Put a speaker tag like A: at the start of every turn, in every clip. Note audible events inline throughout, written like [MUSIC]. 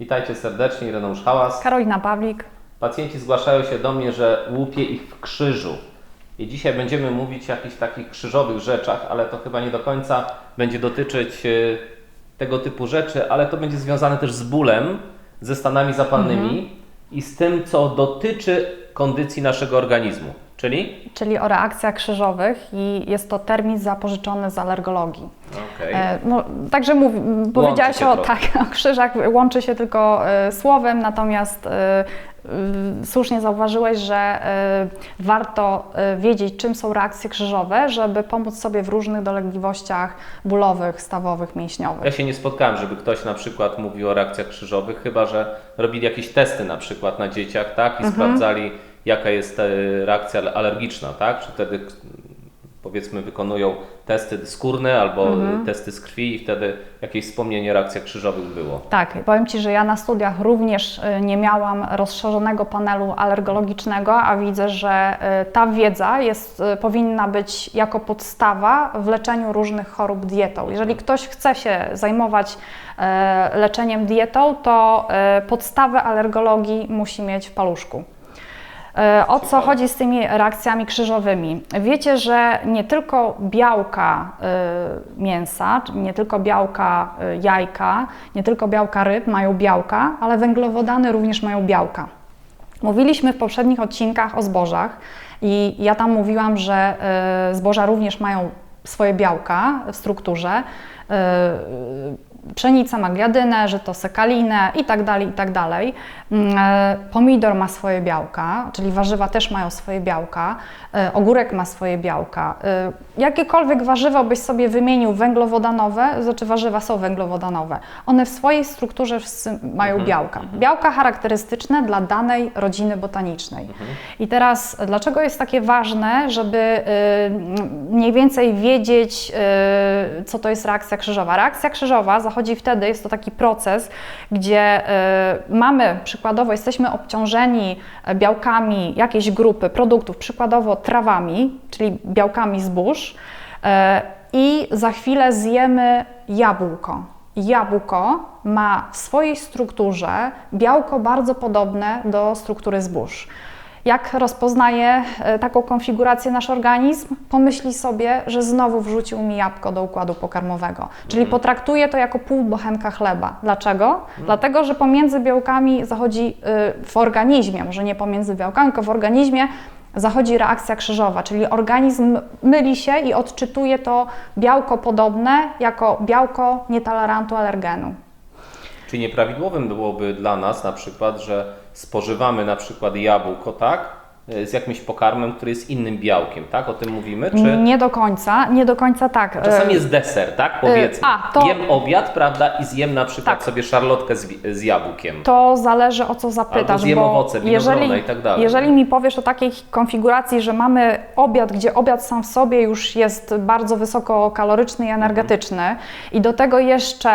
A: Witajcie serdecznie, Ireneusz Hałas.
B: Karolina Pawlik.
A: Pacjenci zgłaszają się do mnie, że łupie ich w krzyżu. I dzisiaj będziemy mówić o jakichś takich krzyżowych rzeczach, ale to chyba nie do końca będzie dotyczyć e, tego typu rzeczy, ale to będzie związane też z bólem, ze stanami zapalnymi i z tym, co dotyczy kondycji naszego organizmu. Czyli?
B: czyli o reakcjach krzyżowych i jest to termin zapożyczony z alergologii. E, no, także mów, powiedziałaś o, tak, o krzyżach, łączy się tylko e, słowem, natomiast e, e, słusznie zauważyłeś, że e, warto e, wiedzieć, czym są reakcje krzyżowe, żeby pomóc sobie w różnych dolegliwościach bólowych, stawowych, mięśniowych.
A: Ja się nie spotkałem, żeby ktoś na przykład mówił o reakcjach krzyżowych, chyba że robili jakieś testy na przykład na dzieciach, tak? I sprawdzali, jaka jest e, reakcja alergiczna, tak? Czy wtedy powiedzmy wykonują testy skórne albo testy z krwi i wtedy jakieś wspomnienie o reakcjach krzyżowych było.
B: Tak, powiem Ci, że ja na studiach również y, nie miałam rozszerzonego panelu alergologicznego, a widzę, że y, ta wiedza jest, powinna być jako podstawa w leczeniu różnych chorób dietą. Jeżeli ktoś chce się zajmować e, leczeniem dietą, to e, podstawę alergologii musi mieć w paluszku. E, O co chodzi z tymi reakcjami krzyżowymi? Wiecie, że nie tylko białka y, mięsa, nie tylko białka y, jajka, nie tylko białka ryb mają białka, ale węglowodany również mają białka. Mówiliśmy w poprzednich odcinkach o zbożach i ja tam mówiłam, że zboża również mają swoje białka w strukturze. Pszenica ma gliadynę, żyto sekalinę i tak dalej, i tak dalej. Mm, e, Pomidor ma swoje białka, czyli warzywa też mają swoje białka. e, Ogórek ma swoje białka. E, Jakiekolwiek warzywo byś sobie wymienił węglowodanowe, znaczy warzywa są węglowodanowe, one w swojej strukturze mają białka. Białka charakterystyczne dla danej rodziny botanicznej. I teraz, dlaczego jest takie ważne, żeby y, mniej więcej wiedzieć, y, co to jest reakcja krzyżowa? Reakcja krzyżowa zachodzi wtedy, jest to taki proces, gdzie y, mamy przykładowo, jesteśmy obciążeni e, białkami jakiejś grupy produktów, przykładowo trawami, czyli białkami zbóż, e, i za chwilę zjemy jabłko. Jabłko ma w swojej strukturze białko bardzo podobne do struktury zbóż. Jak rozpoznaje e, taką konfigurację nasz organizm? Pomyśli sobie, że znowu wrzucił mi jabłko do układu pokarmowego. Czyli potraktuje to jako pół bochenka chleba. Dlaczego? Dlatego, że pomiędzy białkami zachodzi y, w organizmie, może nie pomiędzy białkami, tylko w organizmie zachodzi reakcja krzyżowa, czyli organizm myli się i odczytuje to białko podobne jako białko nietolerantu alergenu.
A: Czy nieprawidłowym byłoby dla nas na przykład, że spożywamy na przykład jabłko, tak? y, Z jakimś pokarmem, który jest innym białkiem, tak? O tym mówimy? Czy
B: Nie do końca, nie do końca tak.
A: czasami
B: E,
A: jest deser, tak? Powiedzmy.
B: a, to-
A: Jem obiad, prawda? I zjem na przykład
B: Tak.
A: sobie szarlotkę z, z jabłkiem.
B: To zależy o co zapytasz,
A: Albo zjem
B: bo
A: owoce,
B: jeżeli,
A: i tak dalej.
B: jeżeli mi powiesz o takiej konfiguracji, że mamy obiad, gdzie obiad sam w sobie już jest bardzo wysokokaloryczny i energetyczny i do tego jeszcze,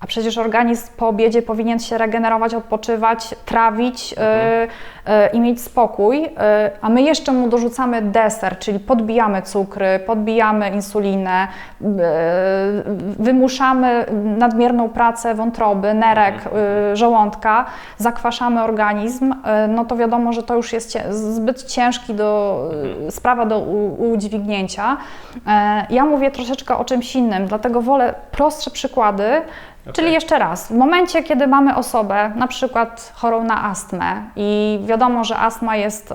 B: a przecież organizm po obiedzie powinien się regenerować, odpoczywać, trawić
A: Mhm.
B: y, y, i mieć spokój, y, a my jeszcze mu dorzucamy deser, czyli podbijamy cukry, podbijamy insulinę, y, wymuszamy nadmierną pracę wątroby, nerek, y, żołądka, zakwaszamy organizm, y, no to wiadomo, że to już jest zbyt ciężki do, y, sprawa do u- udźwignięcia. E, Ja mówię troszeczkę o czymś innym, dlatego wolę prostsze przykłady, Czyli jeszcze raz, w momencie, kiedy mamy osobę, na przykład chorą na astmę i wiadomo, że astma jest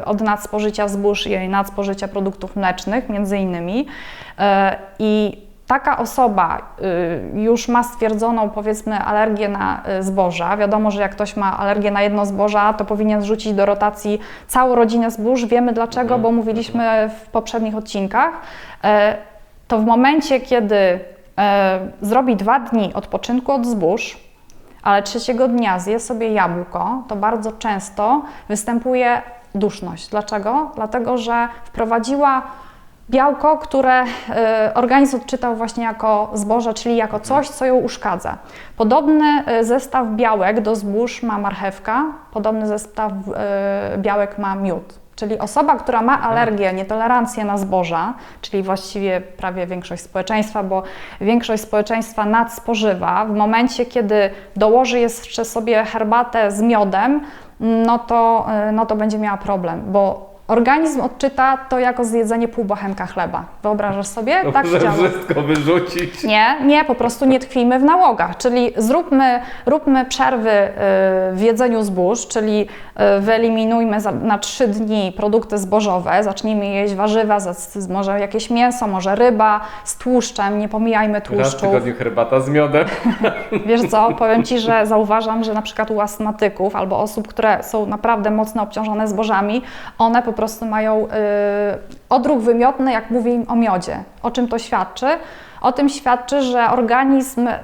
B: y, od nadspożycia zbóż i nadspożycia produktów mlecznych, między innymi, y, i taka osoba y, już ma stwierdzoną, powiedzmy, alergię na y, zboża. Wiadomo, że jak ktoś ma alergię na jedno zboża, to powinien zrzucić do rotacji całą rodzinę zbóż. Wiemy dlaczego, bo mówiliśmy w poprzednich odcinkach. Y, To w momencie, kiedy zrobi dwa dni odpoczynku od zbóż, ale trzeciego dnia zje sobie jabłko, to bardzo często występuje duszność. Dlaczego? Dlatego, że wprowadziła białko, które e, organizm odczytał właśnie jako zboże, czyli jako coś, co ją uszkadza. Podobny e, zestaw białek do zbóż ma marchewka, podobny zestaw e, białek ma miód. Czyli osoba, która ma alergię, nietolerancję na zboża, czyli właściwie prawie większość społeczeństwa, bo większość społeczeństwa nadspożywa, w momencie, kiedy dołoży jeszcze sobie herbatę z miodem, no to, y, no to będzie miała problem, bo organizm odczyta to jako zjedzenie pół bochenka chleba. Wyobrażasz sobie?
A: To
B: tak
A: może
B: chciało.
A: wszystko wyrzucić.
B: Nie, nie, po prostu nie tkwimy w nałogach, czyli zróbmy, róbmy przerwy y, w jedzeniu zbóż, czyli y, wyeliminujmy na trzy dni produkty zbożowe, zacznijmy jeść warzywa, może jakieś mięso, może ryba z tłuszczem, nie pomijajmy
A: Raz w tygodniu herbata z miodem. [LAUGHS]
B: Wiesz co, powiem Ci, że zauważam, że na przykład u astmatyków albo osób, które są naprawdę mocno obciążone zbożami, one po prostu mają y, odruch wymiotny, jak mówię im o miodzie. O czym to świadczy? O tym świadczy, że organizm y,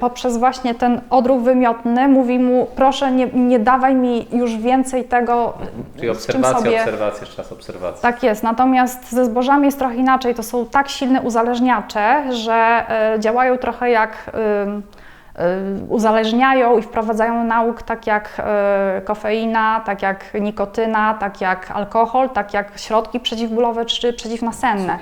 B: poprzez właśnie ten odruch wymiotny mówi mu, proszę nie, nie dawaj mi już więcej tego,
A: Czyli
B: z czym
A: obserwacja,
B: sobie...
A: obserwacja, jeszcze raz obserwacja.
B: Tak jest, natomiast ze zbożami jest trochę inaczej. To są tak silne uzależniacze, że y, działają trochę jak y, y, uzależniają i wprowadzają nauk tak jak y, kofeina, tak jak nikotyna, tak jak alkohol, tak jak środki przeciwbólowe czy przeciwnasenne.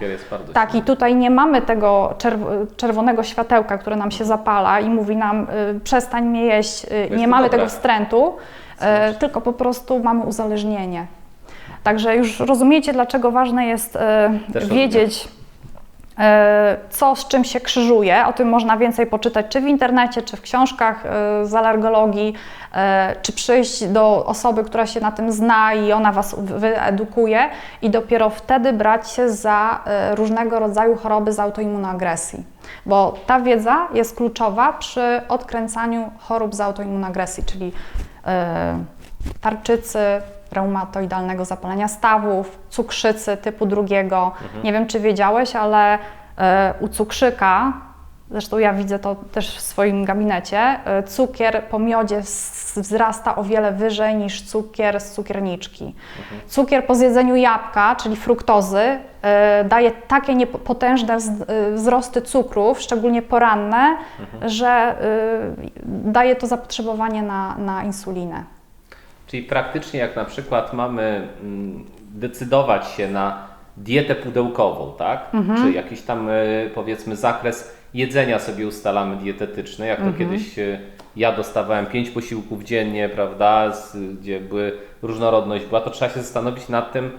B: Tak, i tutaj nie mamy tego czerw- czerwonego światełka, które nam się zapala i mówi nam, y, przestań mnie jeść, y, nie mamy tego wstrętu, y, tylko po prostu mamy uzależnienie. Także już rozumiecie, dlaczego ważne jest y, wiedzieć, y, co z czym się krzyżuje. O tym można więcej poczytać, czy w internecie, czy w książkach y, z alergologii, y, czy przyjść do osoby, która się na tym zna i ona Was wyedukuje i dopiero wtedy brać się za różnego rodzaju choroby z autoimmunagresji. Bo ta wiedza jest kluczowa przy odkręcaniu chorób z autoimmunagresji, czyli tarczycy, reumatoidalnego zapalenia stawów, cukrzycy typu drugiego. Nie wiem, czy wiedziałeś, ale e, u cukrzyka, zresztą ja widzę to też w swoim gabinecie, e, cukier po miodzie wzrasta o wiele wyżej niż cukier z cukierniczki. Cukier po zjedzeniu jabłka, czyli fruktozy, e, daje takie niepotężne wz- e, wzrosty cukrów, szczególnie poranne, że e, daje to zapotrzebowanie na, na insulinę.
A: Czyli praktycznie jak na przykład mamy mm, decydować się na dietę pudełkową, tak? Czy jakiś tam y, powiedzmy zakres jedzenia sobie ustalamy dietetyczny, jak to kiedyś y, ja dostawałem pięć posiłków dziennie, prawda, gdzie były różnorodność była, to trzeba się zastanowić nad tym,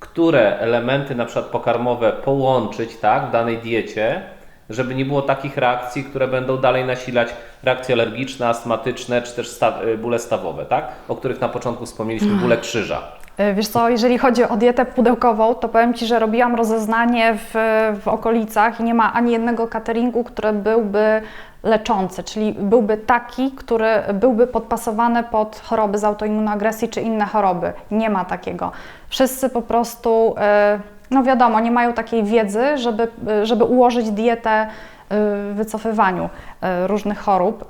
A: które elementy na przykład pokarmowe połączyć, tak, w danej diecie, żeby nie było takich reakcji, które będą dalej nasilać reakcje alergiczne, astmatyczne, czy też sta- y, bóle stawowe, tak? O których na początku wspomnieliśmy, bóle krzyża.
B: E, Wiesz co, jeżeli chodzi o dietę pudełkową, to powiem Ci, że robiłam rozeznanie w, w okolicach i nie ma ani jednego cateringu, który byłby leczący, czyli byłby taki, który byłby podpasowany pod choroby z autoimmunoagresji czy inne choroby. Nie ma takiego. Wszyscy po prostu, e, no wiadomo, nie mają takiej wiedzy, żeby, e, żeby ułożyć dietę w wycofywaniu e, różnych chorób.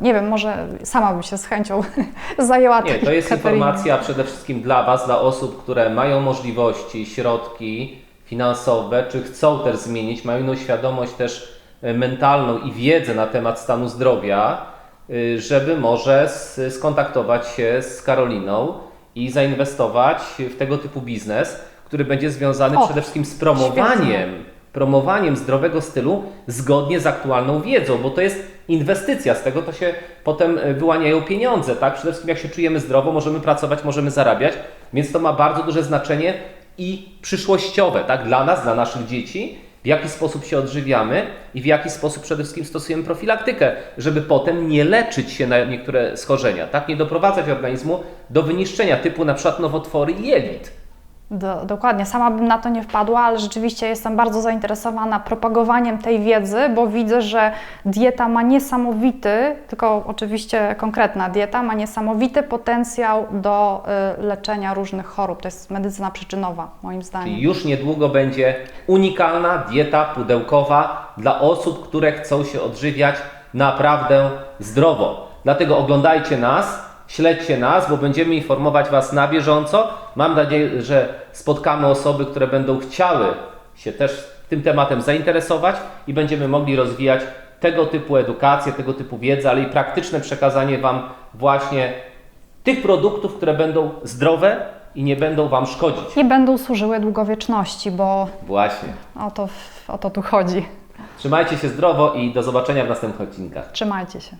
B: Nie wiem, może sama bym się z chęcią [LAUGHS] zajęła
A: Nie,
B: tym
A: to jest informacja przede wszystkim dla Was, dla osób, które mają możliwości, środki finansowe, czy chcą też zmienić, mają inną świadomość też mentalną i wiedzę na temat stanu zdrowia, y, żeby może skontaktować się z Karoliną i zainwestować w tego typu biznes, który będzie związany
B: O,
A: przede wszystkim z promowaniem promowaniem zdrowego stylu zgodnie z aktualną wiedzą, bo to jest inwestycja, z tego to się potem e, wyłaniają pieniądze, tak? Przede wszystkim jak się czujemy zdrowo, możemy pracować, możemy zarabiać, więc to ma bardzo duże znaczenie i przyszłościowe, tak? Dla nas, dla naszych dzieci, w jaki sposób się odżywiamy i w jaki sposób przede wszystkim stosujemy profilaktykę, żeby potem nie leczyć się na niektóre schorzenia, tak? Nie doprowadzać organizmu do wyniszczenia typu na przykład nowotwory jelit.
B: Do, dokładnie, sama bym na to nie wpadła, ale rzeczywiście jestem bardzo zainteresowana propagowaniem tej wiedzy, bo widzę, że dieta ma niesamowity, tylko oczywiście konkretna dieta, ma niesamowity potencjał do y, leczenia różnych chorób. To jest medycyna przyczynowa, moim zdaniem.
A: Czyli już niedługo będzie unikalna dieta pudełkowa dla osób, które chcą się odżywiać naprawdę zdrowo. Dlatego oglądajcie nas, śledźcie nas, bo będziemy informować Was na bieżąco. Mam nadzieję, że spotkamy osoby, które będą chciały się też tym tematem zainteresować i będziemy mogli rozwijać tego typu edukację, tego typu wiedzę, ale i praktyczne przekazanie Wam właśnie tych produktów, które będą zdrowe i nie będą Wam szkodzić.
B: I będą służyły długowieczności, bo
A: Właśnie.
B: o to, o to tu chodzi.
A: Trzymajcie się zdrowo i do zobaczenia w następnych odcinkach.
B: Trzymajcie się.